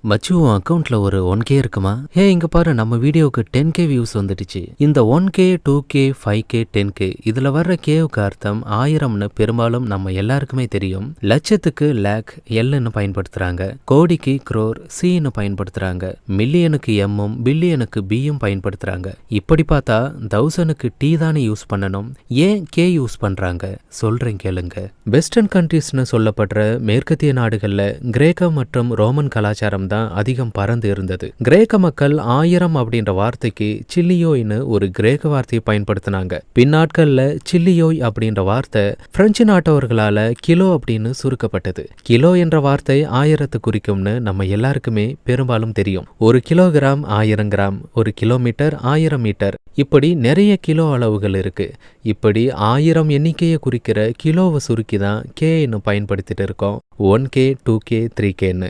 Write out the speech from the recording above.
மச்சு உன் அக்கௌண்ட்ல ஒரு ஒன் கே இருக்குமா? ஹே இங்க பாரு நம்ம வீடியோவுக்கு டென் கே வியூஸ் வந்துடுச்சு. இந்த one K two K five K ten K இதுல வர்ற கேவுக்கு அர்த்தம் ஆயிரம்னு பெரும்பாலும் நம்ம எல்லாருக்குமே தெரியும். லட்சத்துக்கு லேக் எல்லுன்னு பயன்படுத்துறாங்க. கோடிக்கு க்ரோர் சின்னு பயன்படுத்துறாங்க. மில்லியனுக்கு எம்மும் பில்லியனுக்கு பியும் பயன்படுத்துறாங்க. இப்படி பார்த்தா தௌசனுக்கு டி தானே யூஸ் பண்ணணும். ஏன் கே யூஸ் பண்றாங்க? சொல்றேன் கேளுங்க. வெஸ்டர்ன் கண்ட்ரீஸ்னு சொல்லப்படுற மேற்கத்திய நாடுகள்ல கிரேக்க மற்றும் ரோமன் கலாச்சாரம் தான் அதிகம் பறந்து இருந்தது. கிரேக்க மக்கள் ஆயிரம் அப்படின்ற வார்த்தைக்கு சில்லியோய்னு ஒரு கிரேக்க வார்த்தையை பயன்படுத்தினாங்க. பின்னாட்கள்ல சில்லியோய் அப்படின்ற வார்த்தை பிரெஞ்சு நாட்டவர்களால கிலோ அப்படின்னு சுருக்கப்பட்டது. கிலோ என்ற வார்த்தை ஆயிரத்தை குறிக்கும்னு நம்ம எல்லாருக்குமே பெரும்பாலும் தெரியும். ஒரு கிலோகிராம் ஆயிரம் கிராம் ஒரு கிலோமீட்டர் ஆயிரம் மீட்டர் இப்படி நிறைய கிலோ அளவுகள் இருக்கு. இப்படி ஆயிரம் எண்ணிக்கையை குறிக்கிற கிலோவை சுருக்கி தான் கேன்னு பயன்படுத்திட்டு இருக்கோம். One K two K three கேன்னு